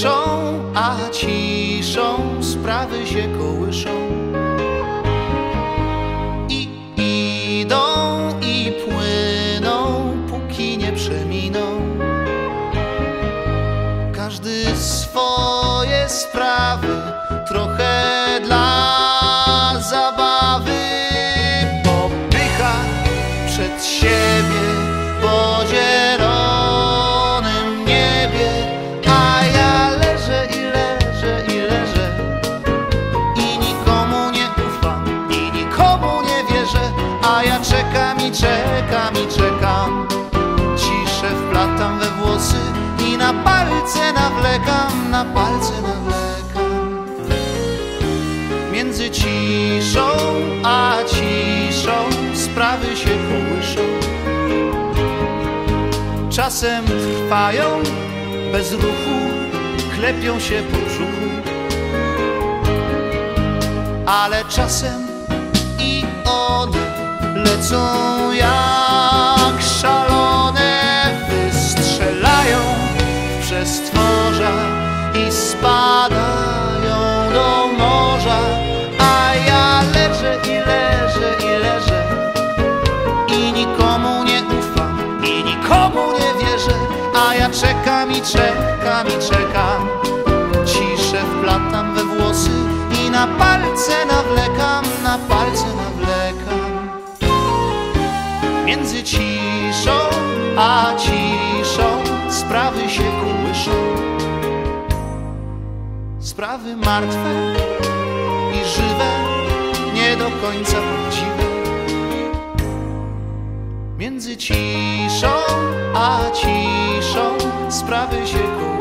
Ciszą a ciszą sprawy się kołyszą i idą i płyną, póki nie przeminą. Każdy swoje sprawy, trochę dla czekam i czekam. Ciszę wplatam we włosy i na palce nawlekam, na palce nawlekam. Między ciszą a ciszą sprawy się kołyszą. Czasem trwają bez ruchu, klepią się po brzuchu. Ale czasem i one lecą i spadają do morza. A ja leżę i leżę i leżę i nikomu nie ufam i nikomu nie wierzę, a ja czekam i czekam i czekam. Ciszę wplatam we włosy i na palce nawlekam, na palce nawlekam. Między ciszą a ciszą sprawy się Sprawy martwe i żywe, nie do końca prawdziwe. Między ciszą a ciszą sprawy się kołyszą